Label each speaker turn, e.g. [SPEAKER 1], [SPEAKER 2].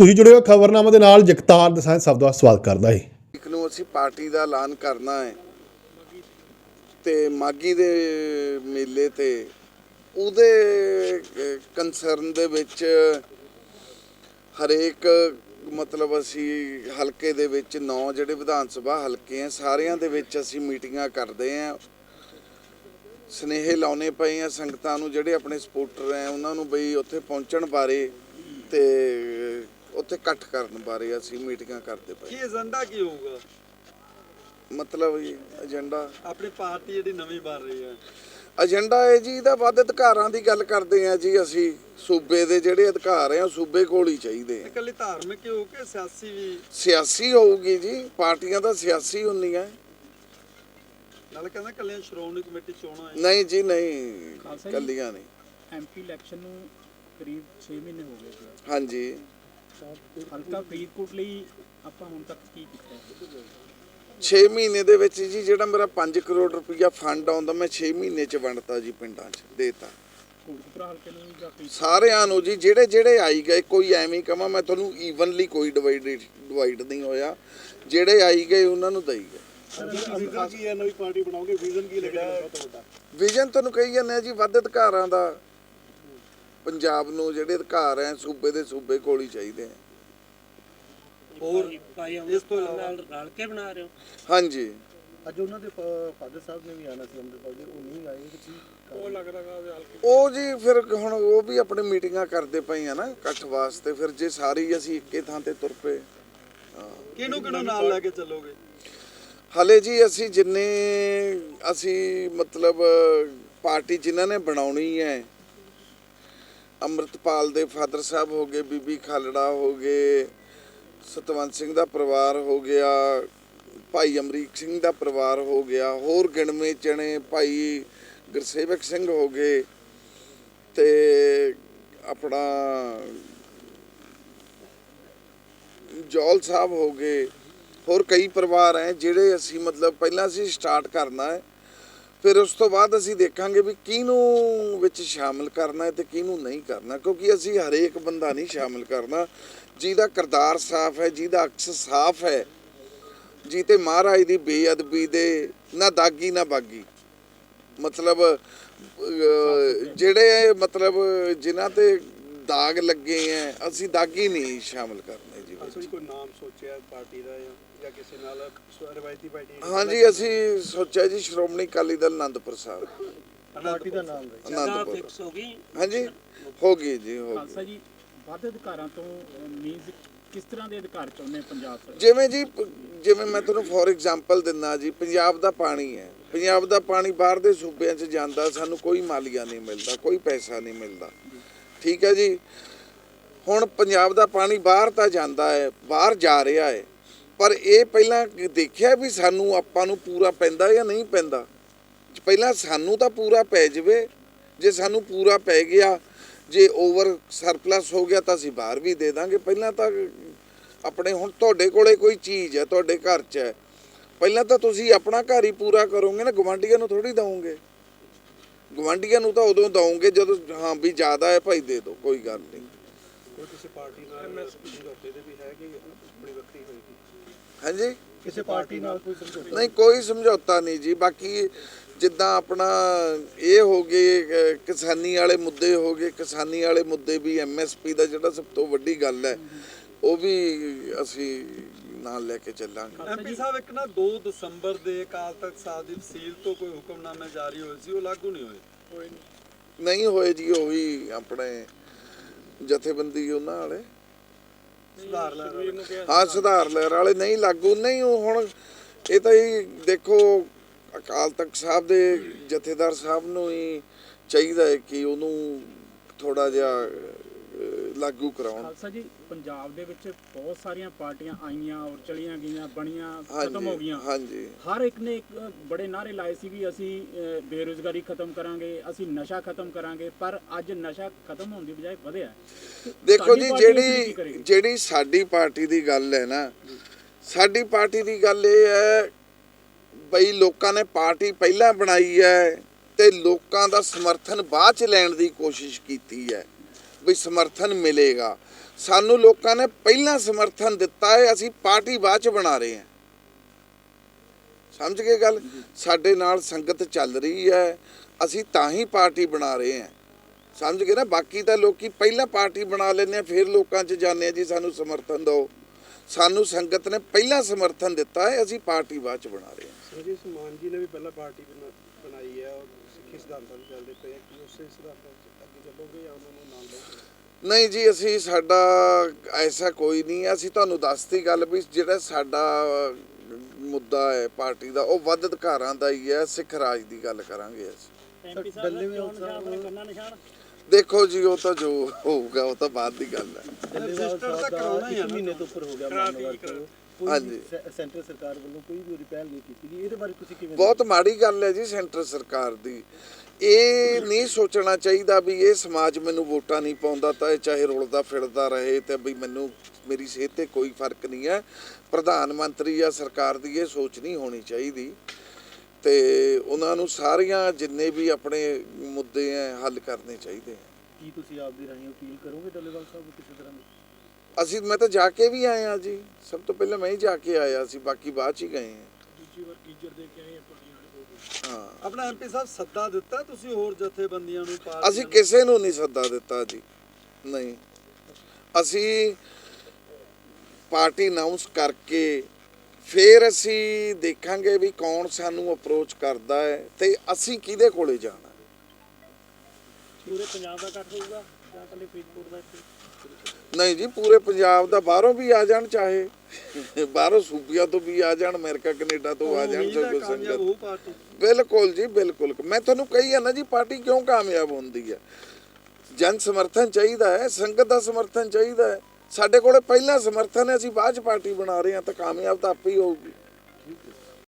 [SPEAKER 1] ਤੁਸੀਂ ਜੁੜੇ ਹੋ ਖਬਰਨਾਮਾ ਦੇ ਨਾਲ, ਜਗਤਾਰ ਦਸਾਂ ਸਭ ਦਾ ਸਵਾਗਤ ਕਰਦਾ ਹੈ
[SPEAKER 2] ਇੱਕ ਨੂੰ ਅਸੀਂ ਪਾਰਟੀ ਦਾ ਐਲਾਨ ਕਰਨਾ ਹੈ ਤੇ ਮਾਗੀ ਦੇ ਮੇਲੇ ਤੇ ਉਹਦੇ ਕੰਸਰਨ ਦੇ ਵਿੱਚ ਹਰੇਕ, ਮਤਲਬ ਅਸੀਂ ਹਲਕੇ ਦੇ ਵਿੱਚ ਨੌ ਜਿਹੜੇ ਵਿਧਾਨ ਸਭਾ ਹਲਕੇ ਆ, ਸਾਰਿਆਂ ਦੇ ਵਿੱਚ ਅਸੀਂ ਮੀਟਿੰਗਾਂ ਕਰਦੇ ਆ। ਸਨੇਹ ਲਾਉਣੇ ਪਏ ਆ ਸੰਗਤਾਂ ਨੂੰ ਜਿਹੜੇ ਆਪਣੇ ਸਪੋਰਟਰ ਆ ਉਹਨਾਂ ਨੂੰ ਬਈ ਉੱਥੇ ਪਹੁੰਚਣ ਬਾਰੇ ਤੇ ਉੱਥੇ ਇਕੱਠ ਕਰਨ ਬਾਰੇ ਅਸੀਂ ਮੀਟਿੰਗਾਂ ਕਰਦੇ ਪਏ।
[SPEAKER 3] ਕੀ ਏਜੰਡਾ ਕੀ ਹੋਊਗਾ?
[SPEAKER 2] ਮਤਲਬ ਜੀ ਏਜੰਡਾ।
[SPEAKER 3] ਆਪਣੀ ਪਾਰਟੀ ਜਿਹੜੀ ਨਵੀਂ ਬਣ ਰਹੀ ਹੈ।
[SPEAKER 2] ਏਜੰਡਾ ਹੈ ਜੀ ਇਹਦਾ ਵੱਧ ਅਧਿਕਾਰਾਂ ਦੀ ਗੱਲ ਕਰਦੇ ਆ ਜੀ ਅਸੀਂ। ਸੂਬੇ ਦੇ ਜਿਹੜੇ ਅਧਿਕਾਰ ਆ ਸੂਬੇ ਕੋਲ ਹੀ ਚਾਹੀਦੇ ਆ।
[SPEAKER 3] ਇਕੱਲੀ ਧਾਰਮਿਕ ਹੀ ਕੇ ਸਿਆਸੀ ਵੀ?
[SPEAKER 2] ਸਿਆਸੀ ਹੋਊਗੀ ਜੀ ਪਾਰਟੀਆਂ ਤਾਂ ਸਿਆਸੀ ਹੁੰਦੀਆਂ।
[SPEAKER 3] ਨਾਲ ਕਹਿੰਦਾ ਕੱਲੀਆਂ ਸ਼੍ਰੋਮਣੀ ਕਮੇਟੀ ਚੋਣਾਂ ਹੈ
[SPEAKER 2] ਨਹੀਂ ਜੀ ਨਹੀਂ। ਕੱਲੀਆਂ ਨਹੀਂ।
[SPEAKER 4] ਐਮਪੀ ਇਲੈਕਸ਼ਨ ਨੂੰ ਕਰੀਬ 6 ਮਹੀਨੇ ਹੋ ਗਏ
[SPEAKER 2] ਹਾਂਜੀ।
[SPEAKER 4] ਹਲਕਾ ਫਰੀਦਕੋਟ ਲਈ ਆਪਾਂ ਹੁਣ ਤੱਕ ਕੀ ਕੀਤਾ? ਹੈ?
[SPEAKER 2] 6 ਮਹੀਨੇ ਦੇ ਵਿੱਚ ਜੀ ਜਿਹੜਾ ਮੇਰਾ 5 ਕਰੋੜ ਰੁਪਈਆ ਫੰਡ ਆਉਂਦਾ ਮੈਂ 6 ਮਹੀਨੇ ਚ ਵੰਡਤਾ ਜੀ ਪਿੰਡਾਂ 'ਚ ਦੇਤਾ। ਸਾਰਿਆਂ ਨੂੰ ਜੀ ਜਿਹੜੇ ਜਿਹੜੇ ਆਈ ਗਏ ਕੋਈ ਐਵੇਂ ਕਵਾਂ ਮੈਂ ਤੁਹਾਨੂੰ ਈਵਨਲੀ ਕੋਈ ਡਿਵਾਈਡ ਡਿਵਾਈਡ ਨਹੀਂ ਹੋਇਆ। ਜਿਹੜੇ ਆਈ ਗਏ ਉਹਨਾਂ ਨੂੰ ਦਈ ਗਏ।
[SPEAKER 3] ਵਿਜ਼ਨ ਕੀ ਹੈ ਨਵੀਂ ਪਾਰਟੀ ਬਣਾਓਗੇ ਵਿਜ਼ਨ ਕੀ ਲੱਗਿਆ ਬਹੁਤ ਵੱਡਾ
[SPEAKER 2] ਵਿਜ਼ਨ ਤੁਹਾਨੂੰ ਕਹੀ ਜਾਂਦੇ ਆ ਜੀ ਵੱਧ ਅਧਿਕਾਰਾਂ ਦਾ। ਪੰਜਾਬ ਨੂੰ ਜਿਹੜੇ ਅਧਿਕਾਰ ਆ ਸੂਬੇ ਦੇ ਸੂਬੇ ਕੋਲ ਹੀ ਚਾਹੀਦੇ ਆ
[SPEAKER 3] ਹੋਰ
[SPEAKER 5] ਭਾਈ
[SPEAKER 3] ਇਸ ਤੋਂ
[SPEAKER 5] ਨਾਲ ਰਲ ਕੇ ਬਣਾ ਰਹੇ ਹੋ?
[SPEAKER 2] ਹਾਂਜੀ।
[SPEAKER 6] ਅੱਜ ਉਹਨਾਂ ਦੇ ਫਾਦਰ ਸਾਹਿਬ ਨੇ ਵੀ ਆਣਾ ਸੀ ਅੰਮ੍ਰਿਤਪਾਲ ਜੀ ਉਹ ਨਹੀਂ ਆਏ ਕਿ ਕੀ
[SPEAKER 5] ਉਹ ਲੱਗ ਰਿਹਾ ਹਲਕੇ
[SPEAKER 2] ਉਹ ਜੀ ਫਿਰ ਹੁਣ ਉਹ ਵੀ ਆਪਣੇ ਮੀਟਿੰਗਾਂ ਕਰਦੇ ਪਏ ਆ ਨਾ ਇਕੱਠ ਵਾਸਤੇ ਫਿਰ ਜੇ ਸਾਰੀ ਅਸੀਂ ਇੱਕੇ ਥਾਂ ਤੇ ਤੁਰ ਪਏ
[SPEAKER 3] ਕਿਹਨੂੰ ਕਿਹਨੂੰ ਨਾਲ ਲੈ ਕੇ ਚੱਲੋਗੇ?
[SPEAKER 2] ਹਲੇ ਜੀ ਅਸੀਂ ਜਿੰਨੇ ਅਸੀਂ ਮਤਲਬ ਪਾਰਟੀ ਜਿਨ੍ਹਾਂ ਨੇ ਬਣਾਉਣੀ ਹੈ ਅੰਮ੍ਰਿਤਪਾਲ ਦੇ ਫਾਦਰ ਸਾਹਿਬ ਹੋ ਗਏ, ਬੀਬੀ ਖਾਲੜਾ ਹੋ ਗਏ, ਸਤਵੰਤ ਸਿੰਘ ਦਾ ਪਰਿਵਾਰ ਹੋ ਗਿਆ, ਭਾਈ ਅਮਰੀਕ ਸਿੰਘ ਦਾ ਪਰਿਵਾਰ ਹੋ ਗਿਆ, ਹੋਰ ਗਿਣਵੇਂ ਚਣੇ ਭਾਈ ਗੁਰਸੇਵਕ ਸਿੰਘ ਹੋ ਗਏ ਤੇ ਆਪਣਾ ਜੌਲ ਸਾਹਿਬ ਹੋ ਗਏ, ਹੋਰ ਕਈ ਪਰਿਵਾਰ ਹੈ ਜਿਹੜੇ ਅਸੀਂ ਮਤਲਬ ਪਹਿਲਾਂ ਅਸੀਂ ਸਟਾਰਟ ਕਰਨਾ ਹੈ। ਫਿਰ ਉਸ ਤੋਂ ਬਾਅਦ ਅਸੀਂ ਦੇਖਾਂਗੇ ਵੀ ਕਿਹਨੂੰ ਵਿੱਚ ਸ਼ਾਮਿਲ ਕਰਨਾ ਹੈ ਤੇ ਕਿਹਨੂੰ ਨਹੀਂ ਕਰਨਾ, ਕਿਉਂਕਿ ਅਸੀਂ ਹਰੇਕ ਬੰਦਾ ਨਹੀਂ ਸ਼ਾਮਿਲ ਕਰਨਾ। ਜਿਹਦਾ ਕਿਰਦਾਰ ਸਾਫ਼ ਹੈ, ਜਿਹਦਾ ਅਕਸ ਸਾਫ਼ ਹੈ ਜੀ ਤੇ ਮਹਾਰਾਜ ਦੀ ਬੇਅਦਬੀ ਦੇ, ਨਾ ਦਾਗੀ, ਨਾ ਬਾਗੀ। ਮਤਲਬ ਜਿਹੜੇ, ਮਤਲਬ, ਜਿਨ੍ਹਾਂ ਤੇ ਦਾਗ ਲੱਗੇ ਐ ਅਸੀਂ ਦਾਗੀ ਨਹੀਂ ਸ਼ਾਮਿਲ ਕਰਨੇ ਜੀ ਵਿੱਚ।
[SPEAKER 3] ਅਸਲ ਕੋਈ ਨਾਮ ਸੋਚਿਆ ਪਾਰਟੀ ਦਾ ਜਾਂ- ਜਾਂ ਕਿਸੇ ਨਾਲ ਸ- ਰਵਾਇਤੀ ਪਾਰਟੀ
[SPEAKER 2] ਹਾਂਜੀ ਅਸੀਂ ਸੋਚਿਆ ਜੀ ਸ਼੍ਰੋਮਣੀ ਅਕਾਲੀ ਦਲ ਆਨੰਦਪੁਰ ਸਾਹਿਬ।
[SPEAKER 6] ਪਾਰਟੀ ਦਾ ਨਾਮ ਹੈ
[SPEAKER 5] ਜਗ੍ਹਾ
[SPEAKER 2] ਆਨੰਦਪੁਰ
[SPEAKER 5] ਫਿਕਸ ਹੋ ਗਈ।
[SPEAKER 2] ਹਾਂਜੀ ਹੋ ਗਈ ਜੀ ਹੋ ਗਈ।
[SPEAKER 4] ਖਾਲਸਾ ਜੀ ਵੱਧ ਅਧਿਕਾਰਾਂ ਤੋਂ ਮੀਨਸ ਕਿਸ ਤਰ੍ਹਾਂ ਦੇ ਅਧਿਕਾਰ ਚਾਹੁੰਦੇ ਪੰਜਾਬ ਸਰਕਾਰ?
[SPEAKER 2] ਜਿਵੇਂ ਜੀ ਪ- ਜਿਵੇਂ ਮੈਂ ਤੁਹਾਨੂੰ ਫੋਰ ਐਗਜ਼ਾਮਪਲ ਦਿੰਦਾ ਜੀ ਪੰਜਾਬ ਦਾ ਪਾਣੀ ਹੈ। ਪੰਜਾਬ ਦਾ ਪਾਣੀ ਬਾਹਰ ਦੇ ਸੂਬਿਆਂ 'ਚ ਜਾਂਦਾ ਸਾਨੂੰ ਕੋਈ ਮਾਲੀਆ ਨਹੀਂ ਮਿਲਦਾ ਕੋਈ ਪੈਸਾ ਨਹੀਂ ਮਿਲਦਾ। ਠੀਕ ਹੈ ਜੀ। ਹੁਣ ਪੰਜਾਬ ਦਾ ਪਾਣੀ ਬਾਹਰ ਤਾਂ ਜਾਂਦਾ ਹੈ, ਬਾਹਰ ਜਾ ਰਿਹਾ ਹੈ। ਪਰ ਇਹ ਪਹਿਲਾਂ ਦੇਖਿਆ ਵੀ ਸਾਨੂੰ ਆਪਾਂ ਨੂੰ ਪੂਰਾ ਪੈਂਦਾ ਜਾਂ ਨਹੀਂ ਪੈਂਦਾ? ਪਹਿਲਾਂ ਸਾਨੂੰ ਤਾਂ ਪੂਰਾ ਪੈ ਜਾਵੇ। ਜੇ ਸਾਨੂੰ ਪੂਰਾ ਪੈ ਗਿਆ, ਜੇ ਓਵਰ ਸਰਪਲਸ ਹੋ ਗਿਆ ਤਾਂ ਅਸੀਂ ਬਾਹਰ ਵੀ ਦੇ ਦਾਂਗੇ। ਪਹਿਲਾਂ ਤਾਂ ਆਪਣੇ ਹੁਣ ਤੁਹਾਡੇ ਕੋਲੇ ਕੋਈ ਚੀਜ਼ ਹੈ, ਤੁਹਾਡੇ ਘਰ 'ਚ ਹੈ। ਪਹਿਲਾਂ ਤਾਂ ਤੁਸੀਂ ਆਪਣਾ ਘਰ ਹੀ ਪੂਰਾ ਕਰੋਗੇ ਨਾ ਗਵਾਂਢੀਆਂ ਨੂੰ ਥੋੜੀ ਦਵੋਗੇ। ਗਵਾਂਢੀਆਂ ਨੂੰ ਤਾਂ ਉਦੋਂ ਦਵੋਗੇ ਜਦੋਂ ਹਾਂ ਵੀ ਜ਼ਿਆਦਾ ਹੈ ਭਾਈ ਦੇ ਦਿਓ ਕੋਈ ਗੱਲ ਨਹੀਂ।
[SPEAKER 3] ਕੋਈ ਕਿਸੇ ਪਾਰਟੀ ਨਾਲ ਸਮਝੌਤੇ ਦੇ ਵੀ ਹੈ ਕਿ ਆਪਣੀ ਵੱਖਰੀ ਹੋਏਗੀ
[SPEAKER 2] ਹਾਂਜੀ?
[SPEAKER 6] ਕਿਸੇ ਪਾਰਟੀ ਨਾਲ ਕੋਈ ਸਮਝੌਤਾ?
[SPEAKER 2] ਨਹੀਂ ਕੋਈ ਸਮਝੌਤਾ ਨਹੀਂ ਜੀ ਬਾਕੀ ਜਿੱਦਾਂ ਆਪਣਾ ਇਹ ਹੋ ਗਏ ਕਿਸਾਨੀ ਵਾਲੇ ਮੁੱਦੇ ਹੋ ਗਏ ਕਿਸਾਨੀ ਵਾਲੇ ਮੁੱਦੇ ਵੀ ਐਮਐਸਪੀ ਦਾ ਜਿਹੜਾ ਸਭ ਤੋਂ ਵੱਡੀ ਗੱਲ ਹੈ ਉਹ ਵੀ ਅਸੀਂ ਨਾਲ ਲੈ ਕੇ ਚੱਲਾਂਗੇ।
[SPEAKER 3] ਐਮਪੀ ਸਾਹਿਬ ਇੱਕ ਨਾ 2 ਦਸੰਬਰ ਦੇ ਅਕਾਲ ਤਖਤ ਸਾਹਿਬ ਦੀ ਤਹਿਸੀਲ ਤੋਂ ਕੋਈ ਹੁਕਮਨਾਮੇ ਜਾਰੀ ਹੋਏ ਸੀ ਉਹ ਲਾਗੂ ਨਹੀਂ ਹੋਏ?
[SPEAKER 2] ਨਹੀਂ। ਹੋਏ ਜੀ ਉਹ ਵੀ ਆਪਣੇ ਜਥੇਬੰਦੀ ਉਹਨਾਂ ਵਾਲੇ।
[SPEAKER 3] ਸੁਧਾਰ ਲੈ ਰਹੇ ਨੇ।
[SPEAKER 2] ਹਾਂ ਸੁਧਾਰ ਲਹਿਰ ਵਾਲੇ ਨਹੀਂ ਲਾਗੂ। ਨਹੀਂ ਉਹ ਹੁਣ ਇਹ ਤਾਂ ਹੀ ਦੇਖੋ ਅਕਾਲ ਤਖਤ ਸਾਹਿਬ ਦੇ ਜਥੇਦਾਰ ਸਾਹਿਬ ਨੂੰ ਹੀ ਚਾਹੀਦਾ ਹੈ ਕਿ ਉਹਨੂੰ ਥੋੜਾ ਜਿਹਾ ਲਾਗੂ ਕਰਾਉਣ
[SPEAKER 4] ਖਾਲਸਾ ਜੀ ਪੰਜਾਬ ਦੇ ਵਿੱਚ ਬਹੁਤ ਸਾਰੀਆਂ ਪਾਰਟੀਆਂ ਆਈਆਂ ਔਰ ਚਲੀਆਂ ਗਈਆਂ ਬਣੀਆਂ ਖਤਮ ਹੋ ਗਈਆਂ
[SPEAKER 2] ਹਾਂਜੀ
[SPEAKER 4] ਹਰ ਇੱਕ ਨੇ ਇੱਕ ਬੜੇ ਨਾਰੇ ਲਾਏ ਸੀ ਵੀ ਅਸੀਂ ਬੇਰੁਜ਼ਗਾਰੀ ਖਤਮ ਕਰਾਂਗੇ ਅਸੀਂ ਨਸ਼ਾ ਖਤਮ ਕਰਾਂਗੇ ਪਰ ਅੱਜ ਨਸ਼ਾ ਖਤਮ ਹੋਣ ਦੀ ਬਜਾਏ ਵਧਿਆ।
[SPEAKER 2] ਦੇਖੋ ਜੀ ਜਿਹੜੀ? ਜਿਹੜੀ ਸਾਡੀ ਪਾਰਟੀ ਦੀ ਗੱਲ ਹੈ ਨਾ ਸਾਡੀ ਪਾਰਟੀ ਦੀ ਗੱਲ ਇਹ ਹੈ ਬਈ ਲੋਕਾਂ ਨੇ ਪਾਰਟੀ ਪਹਿਲਾਂ ਬਣਾਈ ਹੈ ਤੇ ਲੋਕਾਂ ਦਾ ਸਮਰਥਨ ਬਾਅਦ ਚ ਲੈਣ ਦੀ ਕੋਸ਼ਿਸ਼ ਕੀਤੀ ਹੈ ਵੀ ਸਮਰਥਨ ਮਿਲੇਗਾ। ਸਾਨੂੰ ਲੋਕਾਂ ਨੇ ਪਹਿਲਾਂ ਸਮਰਥਨ ਦਿੱਤਾ ਹੈ, ਅਸੀਂ ਪਾਰਟੀ ਬਾਅਦ ਚ ਬਣਾ ਰਹੇ ਹਾਂ। ਸਮਝ ਗਏ ਗੱਲ? ਸਾਡੇ ਨਾਲ ਸੰਗਤ ਚੱਲ ਰਹੀ ਹੈ, ਅਸੀਂ ਤਾਂ ਹੀ ਪਾਰਟੀ ਬਣਾ ਰਹੇ ਹਾਂ। ਸਮਝ ਗਏ ਨਾ? ਬਾਕੀ ਤਾਂ ਲੋਕੀ ਪਹਿਲਾਂ ਪਾਰਟੀ ਬਣਾ ਲੈਂਦੇ ਆ, ਫਿਰ ਲੋਕਾਂ 'ਚ ਜਾਂਦੇ ਆ ਜੀ, ਸਾਨੂੰ ਸਮਰਥਨ ਦਿਓ। ਸਾਨੂੰ ਸੰਗਤ ਨੇ ਪਹਿਲਾਂ ਸਮਰਥਨ ਦਿੱਤਾ ਹੈ, ਅਸੀਂ ਪਾਰਟੀ ਬਾਅਦ ਚ ਬਣਾ ਰਹੇ ਹਾਂ।
[SPEAKER 6] ਜੀ ਸਮਾਨ ਜੀ ਨੇ ਵੀ ਪਹਿਲਾਂ ਪਾਰਟੀ ਬਣਾਈ ਹੈ, ਔਰ ਸਿੱਖੀ ਸਿਧਾਂਤਾਂ ਨੂੰ ਚੱਲਦੇ ਪਏ ਕਿ ਉਸੇ ਸਿਧਾਂਤਾਂ 'ਚ ਚੱਲੋਗੇ ਜਾਂ ਉਹਨਾਂ ਨੂੰ ਨਾਲ ਲਓਗੇ
[SPEAKER 2] ਨਹੀਂ ਜੀ ਅਸੀਂ ਸਾਡਾ ਐਸਾ ਕੋਈ ਨਹੀਂ ਹੈ। ਅਸੀਂ ਤੁਹਾਨੂੰ ਦੱਸਤੀ ਗੱਲ ਵੀ ਜਿਹੜਾ ਸਾਡਾ ਮੁੱਦਾ ਹੈ ਪਾਰਟੀ ਦਾ ਉਹ ਵੱਧ ਅਧਿਕਾਰਾਂ ਦਾ ਹੀ ਹੈ। ਸਿੱਖ ਰਾਜ ਦੀ ਗੱਲ ਕਰਾਂਗੇ ਅਸੀਂ।
[SPEAKER 4] ਐਮਪੀ ਸਾਹਿਬ ਦਾ ਚੋਣ ਨਿਸ਼ਾਨ ਆਪਣੇ ਕੰਨਾਂ ਨਿਸ਼ਾਨ?
[SPEAKER 2] ਦੇਖੋ ਜੀ ਉਹ ਤਾਂ ਜੋ ਹੋਊਗਾ ਉਹ ਤਾਂ ਬਾਅਦ ਦੀ ਗੱਲ ਹੈ।
[SPEAKER 6] ਡੱਲੇਵਾਲ
[SPEAKER 3] ਰਜਿਸਟਰ ਤਾਂ
[SPEAKER 6] ਸਾਹਿਬ
[SPEAKER 3] ਕਰਾਉਣਾ
[SPEAKER 6] ਦਾ
[SPEAKER 3] ਹੀ ਆ
[SPEAKER 6] ਇੱਕ
[SPEAKER 3] ਨਾ
[SPEAKER 6] ਮਹੀਨੇ ਤੋਂ ਉੱਪਰ ਹੋ ਗਿਆ ਮਾਮਲਾ ਕੋਈ
[SPEAKER 2] ਹਾਂਜੀ।
[SPEAKER 6] ਵੀ ਸੈ- ਸੈਂਟਰ ਸਰਕਾਰ ਵੱਲੋਂ ਕੋਈ ਵੀ ਉਹਦੀ ਪਹਿਲ ਨਹੀਂ ਕੀਤੀ ਗਈ। ਇਹਦੇ ਬਾਰੇ ਤੁਸੀਂ ਕਿਵੇਂ
[SPEAKER 2] ਬਹੁਤ ਮਾੜੀ ਗੱਲ ਹੈ ਜੀ ਸੈਂਟਰ ਸਰਕਾਰ ਦੀ। ਇਹ ਨਹੀਂ ਸੋਚਣਾ ਚਾਹੀਦਾ ਵੀ ਇਹ ਸਮਾਜ ਮੈਨੂੰ ਵੋਟਾਂ ਨਹੀਂ ਪਾਉਂਦਾ ਤਾਂ ਇਹ ਚਾਹੇ ਰੁਲਦਾ ਫਿਰਦਾ ਰਹੇ ਤੇ ਵੀ ਮੈਨੂੰ ਮੇਰੀ ਸਿਹਤ ਤੇ ਕੋਈ ਫ਼ਰਕ ਨਹੀਂ ਹੈ। ਪ੍ਰਧਾਨ ਮੰਤਰੀ ਜਾਂ ਸਰਕਾਰ ਦੀ ਇਹ ਸੋਚ ਨਹੀਂ ਹੋਣੀ ਚਾਹੀਦੀ। ਤੇ ਉਹਨਾਂ ਨੂੰ ਸਾਰੀਆਂ ਜਿੰਨੇ ਵੀ ਆਪਣੇ ਮੁੱਦੇ ਹੈ ਹੱਲ ਕਰਨੇ ਚਾਹੀਦੇ
[SPEAKER 6] ਕੀ ਤੁਸੀਂ ਆਪ ਦੀ ਰਾਹੀਂ ਅਪੀਲ ਕਰੋਗੇ ਡੱਲੇਵਾਲ ਸਾਹਿਬ ਨੂੰ ਕਿਸੇ ਤਰ੍ਹਾਂ ਦੀ?
[SPEAKER 2] ਅਸੀਂ ਮੈਂ ਤਾਂ ਜਾ ਕੇ ਵੀ ਆਏ ਆ ਜੀ। ਸਭ ਤੋਂ ਪਹਿਲਾਂ ਮੈਂ ਹੀ ਜਾ ਕੇ ਆਇਆ ਸੀ ਬਾਕੀ ਬਾਅਦ ਚ ਹੀ ਗਏ ਹਾਂ
[SPEAKER 6] ਦੂਜੀ ਵਾਰ ਕੀਜਰ ਦੇ ਕੇ ਆਏ ਪਾਣੀ ਵਾਲੇ
[SPEAKER 2] ਹਾਂ।
[SPEAKER 3] ਆਪਣਾ ਐਮਪੀ ਸਾਹਿਬ ਸੱਦਾ ਦਿੱਤਾ ਤੁਸੀਂ ਹੋਰ ਜਥੇਬੰਦੀਆਂ ਨੂੰ ਪਾਰਟੀਆਂ
[SPEAKER 2] ਅਸੀਂ
[SPEAKER 3] ਨੂੰ?
[SPEAKER 2] ਕਿਸੇ ਨੂੰ ਨਹੀਂ ਸੱਦਾ ਦਿੱਤਾ ਜੀ। ਨਹੀਂ। ਅਸੀਂ ਪਾਰਟੀ ਅਨਾਉਂਸ ਕਰਕੇ ਫਿਰ ਅਸੀਂ ਦੇਖਾਂਗੇ ਵੀ ਕੌਣ ਸਾਨੂੰ ਅਪਰੋਚ ਕਰਦਾ ਹੈ ਤੇ ਅਸੀਂ ਕਿਹਦੇ ਕੋਲੇ ਜਾਣਾ
[SPEAKER 4] ਪੂਰੇ ਪੰਜਾਬ ਦਾ ਇਕੱਠ ਹੋਊਗਾ ਜਾਂ ਕੱਲੇ ਫਰੀਦਕੋਟ ਦਾ ਇੱਥੇ?
[SPEAKER 2] ਨਹੀਂ ਜੀ ਪੂਰੇ ਪੰਜਾਬ ਦਾ ਬਾਹਰੋਂ ਵੀ ਆ ਜਾਣ ਚਾਹੇ। ਬਾਹਰੋਂ ਸੂਬੀਆਂ ਤੋਂ ਵੀ ਆ ਜਾਣ ਅਮਰੀਕਾ ਕੈਨੇਡਾ ਤੋਂ ਆ ਜਾਣ ਸਗੋਂ
[SPEAKER 3] ਕਾਮਯਾਬ
[SPEAKER 2] ਸੰਗਤ ਬਿਲਕੁਲ ਜੀ ਬਿਲਕੁਲ। ਮੈਂ ਤੁਹਾਨੂੰ ਕਹੀ ਆ ਨਾ ਜੀ ਪਾਰਟੀ ਕਿਉਂ ਕਾਮਯਾਬ ਹੁੰਦੀ ਹੈ? ਜਨ ਸਮਰਥਨ ਚਾਹੀਦਾ ਹੈ ਸੰਗਤ ਦਾ ਸਮਰਥਨ ਚਾਹੀਦਾ ਹੈ। ਸਾਡੇ ਕੋਲੇ ਪਹਿਲਾਂ ਸਮਰਥਨ ਹੈ, ਅਸੀਂ ਬਾਅਦ ਚ ਪਾਰਟੀ ਬਣਾ ਰਹੇ ਹਾਂ, ਤਾਂ ਕਾਮਯਾਬ ਤਾਂ ਆਪੇ ਹੀ ਹੋਊਗੀ।